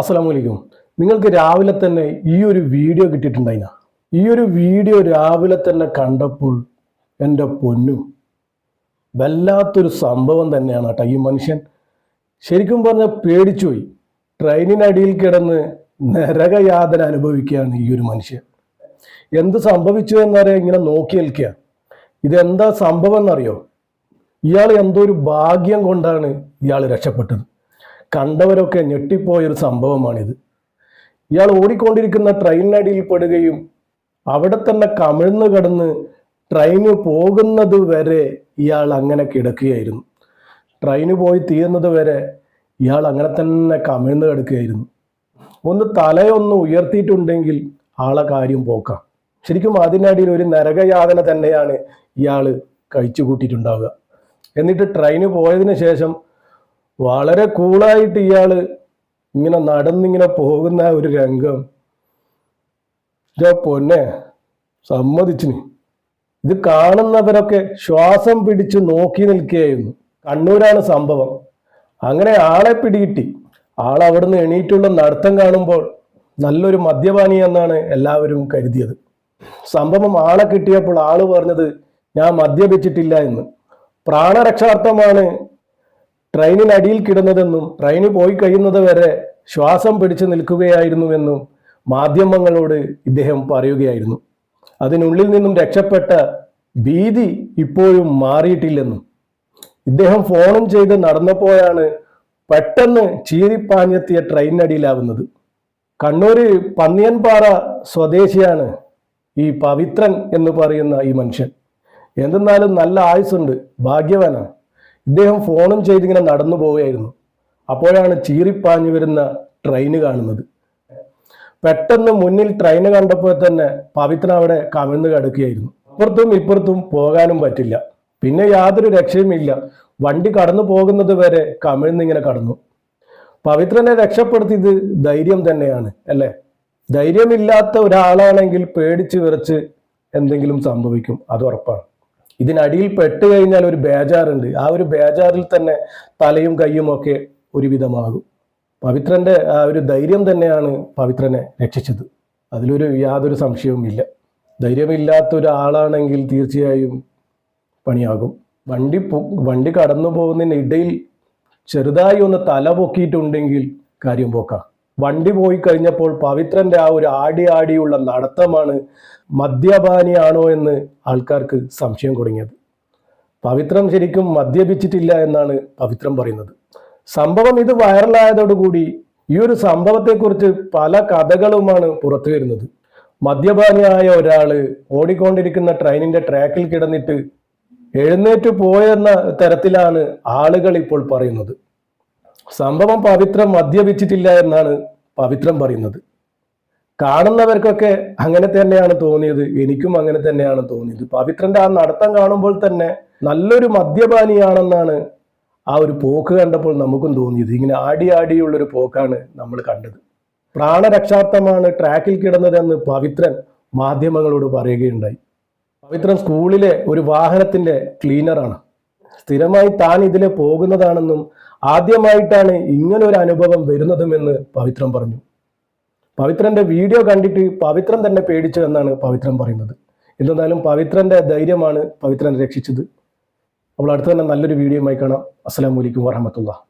അസ്സലാമലൈക്കും നിങ്ങൾക്ക് രാവിലെ തന്നെ ഈ ഒരു വീഡിയോ കിട്ടിയിട്ടുണ്ടായിന? ഈ ഒരു വീഡിയോ രാവിലെ തന്നെ കണ്ടപ്പോൾ എന്റെ പൊന്നും വല്ലാത്തൊരു സംഭവം തന്നെയാണ് കേട്ടോ ഈ മനുഷ്യൻ. ശരിക്കും പറഞ്ഞാൽ പേടിച്ചുപോയി. ട്രെയിനിനടിയിൽ കിടന്ന് നരകയാതന അനുഭവിക്കുകയാണ് ഈ ഒരു മനുഷ്യൻ. എന്ത് സംഭവിച്ചു എന്നറിയാൻ ഇങ്ങനെ നോക്കി നിൽക്കുക. ഇതെന്താ സംഭവം എന്നറിയോ? ഇയാൾ എന്തോ ഒരു ഭാഗ്യം കൊണ്ടാണ് ഇയാൾ രക്ഷപ്പെട്ടത്. കണ്ടവരൊക്കെ ഞെട്ടിപ്പോയൊരു സംഭവമാണിത്. ഇയാൾ ഓടിക്കൊണ്ടിരിക്കുന്ന ട്രെയിനിനടിയിൽ പെടുകയും അവിടെ തന്നെ കമിഴ്ന്നു കിടന്ന് ട്രെയിന് പോകുന്നത് വരെ ഇയാൾ അങ്ങനെ കിടക്കുകയായിരുന്നു. ട്രെയിന് പോയി തീരുന്നത് വരെ ഇയാൾ അങ്ങനെ തന്നെ കമിഴ്ന്നു കിടക്കുകയായിരുന്നു. ഒന്ന് തലയൊന്ന് ഉയർത്തിയിട്ടുണ്ടെങ്കിൽ ആളെ കാര്യം പോക്കാം. ശരിക്കും അതിനടിയിൽ ഒരു നരകയാതന തന്നെയാണ് ഇയാൾ കഴിച്ചു കൂട്ടിയിട്ടുണ്ടാവുക എന്നിട്ട് ട്രെയിന് പോയതിന് ശേഷം വളരെ കൂളായിട്ട് ഇയാൾ ഇങ്ങനെ നടന്നിങ്ങനെ പോകുന്ന ഒരു രംഗം. പൊന്നെ സമ്മതിച്ചിന്. ഇത് കാണുന്നവരൊക്കെ ശ്വാസം പിടിച്ച് നോക്കി നിൽക്കുകയായിരുന്നു. കണ്ണൂരാണ് സംഭവം. അങ്ങനെ ആളെ പിടികിട്ടി. ആൾ അവിടുന്ന് എണീറ്റുള്ള നടത്തം കാണുമ്പോൾ നല്ലൊരു മദ്യപാനി എന്നാണ് എല്ലാവരും കരുതിയത്. സംഭവം ആളെ കിട്ടിയപ്പോൾ ആൾ പറഞ്ഞത് ഞാൻ മദ്യപിച്ചിട്ടില്ല എന്ന്. പ്രാണരക്ഷാർത്ഥമാണ് ട്രെയിനിനടിയിൽ കിടന്നതെന്നും ട്രെയിന് പോയി കഴിയുന്നത് വരെ ശ്വാസം പിടിച്ചു നിൽക്കുകയായിരുന്നുവെന്നും മാധ്യമങ്ങളോട് ഇദ്ദേഹം പറയുകയായിരുന്നു. അതിനുള്ളിൽ നിന്നും രക്ഷപ്പെട്ട ഭീതി ഇപ്പോഴും മാറിയിട്ടില്ലെന്നും. ഇദ്ദേഹം ഫോണും ചെയ്ത് നടന്നപ്പോഴാണ് പെട്ടെന്ന് ചീറിപ്പാഞ്ഞെത്തിയ ട്രെയിനടിയിലാവുന്നത്. കണ്ണൂര് പന്നിയൻപാറ സ്വദേശിയാണ് ഈ പവിത്രൻ എന്ന് പറയുന്ന ഈ മനുഷ്യൻ. എന്തെന്നാലും നല്ല ആയുസ്സുണ്ട് ഭാഗ്യവാനാണ്. ഇദ്ദേഹം ഫോണും ചെയ്തിങ്ങനെ നടന്നു പോവുകയായിരുന്നു. അപ്പോഴാണ് ചീറിപ്പാഞ്ഞു വരുന്ന ട്രെയിന് കാണുന്നത്. പെട്ടെന്ന് മുന്നിൽ ട്രെയിന് കണ്ടപ്പോൾ തന്നെ പവിത്ര അവിടെ കമിഴ്ന്ന് കിടക്കുകയായിരുന്നു. അപ്പുറത്തും ഇപ്പുറത്തും പോകാനും പറ്റില്ല. പിന്നെ യാതൊരു രക്ഷയുമില്ല വണ്ടി കടന്നു പോകുന്നത് വരെ കമിഴ്ന്നിങ്ങനെ കടന്നു. പവിത്രനെ രക്ഷപ്പെടുത്തിയത് ധൈര്യം തന്നെയാണ് അല്ലേ? ധൈര്യമില്ലാത്ത ഒരാളാണെങ്കിൽ പേടിച്ച് വിറച്ച് എന്തെങ്കിലും സംഭവിക്കും അത് ഉറപ്പാണ്. ഇതിനടിയിൽ പെട്ട് കഴിഞ്ഞാൽ ഒരു ബേജാറുണ്ട്. ആ ഒരു ബേജാറിൽ തന്നെ തലയും കൈയും ഒക്കെ ഒരുവിധമാകും. പവിത്രന്റെ ആ ഒരു ധൈര്യം തന്നെയാണ് പവിത്രനെ രക്ഷിച്ചത്. അതിലൊരു യാതൊരു സംശയവും ഇല്ല. ധൈര്യമില്ലാത്ത ഒരാളാണെങ്കിൽ തീർച്ചയായും പണിയാകും. വണ്ടി വണ്ടി കടന്നു പോകുന്നതിനിടയിൽ ചെറുതായി ഒന്ന് തല പൊക്കിയിട്ടുണ്ടെങ്കിൽ കാര്യം പോക്കാം. വണ്ടി പോയി കഴിഞ്ഞപ്പോൾ പവിത്രന്റെ ആ ഒരു ആടി ആടിയുള്ള നടത്തമാണ് മദ്യപാനിയാണോ എന്ന് ആൾക്കാർക്ക് സംശയം തുടങ്ങിയത് പവിത്രം ശരിക്കും മദ്യപിച്ചിട്ടില്ല എന്നാണ് പവിത്രം പറയുന്നത്. സംഭവം ഇത് വൈറലായതോടുകൂടി ഈ ഒരു സംഭവത്തെക്കുറിച്ച് പല കഥകളുമാണ് പുറത്തു വരുന്നത്. മദ്യപാനിയായ ഒരാൾ ഓടിക്കൊണ്ടിരിക്കുന്ന ട്രെയിനിന്റെ ട്രാക്കിൽ കിടന്നിട്ട് എഴുന്നേറ്റ് പോയെന്ന തരത്തിലാണ് ആളുകൾ ഇപ്പോൾ പറയുന്നത്. സംഭവം പവിത്രം മദ്യപിച്ചിട്ടില്ല എന്നാണ് പവിത്രം പറയുന്നത്. കാണുന്നവർക്കൊക്കെ അങ്ങനെ തന്നെയാണ് തോന്നിയത് എനിക്കും അങ്ങനെ തന്നെയാണ് തോന്നിയത്. പവിത്രന്റെ ആ നടത്തം കാണുമ്പോൾ തന്നെ നല്ലൊരു മദ്യപാനിയാണെന്നാണ് ആ ഒരു പോക്ക് കണ്ടപ്പോൾ നമുക്കും തോന്നിയത്. ഇങ്ങനെ ആടി ആടിയുള്ളൊരു പോക്കാണ് നമ്മൾ കണ്ടത്. പ്രാണരക്ഷാർത്ഥമാണ് ട്രാക്കിൽ കിടന്നതെന്ന് പവിത്രൻ മാധ്യമങ്ങളോട് പറയുകയുണ്ടായി. പവിത്രൻ സ്കൂളിലെ ഒരു വാഹനത്തിന്റെ ക്ലീനറാണ്. സ്ഥിരമായി താൻ ഇതിലെ പോകുന്നതാണെന്നും ആദ്യമായിട്ടാണ് ഇങ്ങനെ ഒരു അനുഭവം വരുന്നതുമെന്ന് പവിത്രൻ പറഞ്ഞു. പവിത്രന്റെ വീഡിയോ കണ്ടിട്ട് പവിത്രൻ തന്നെ പേടിച്ചു എന്നാണ് പവിത്രൻ പറയുന്നത്. എന്നിരുന്നാലും പവിത്രന്റെ ധൈര്യമാണ് പവിത്രൻ രക്ഷിച്ചത്. അപ്പോൾ അടുത്ത് തന്നെ നല്ലൊരു വീഡിയോയുമായി കാണാം. അസ്സലാമു അലൈക്കും വറഹമത്തുള്ള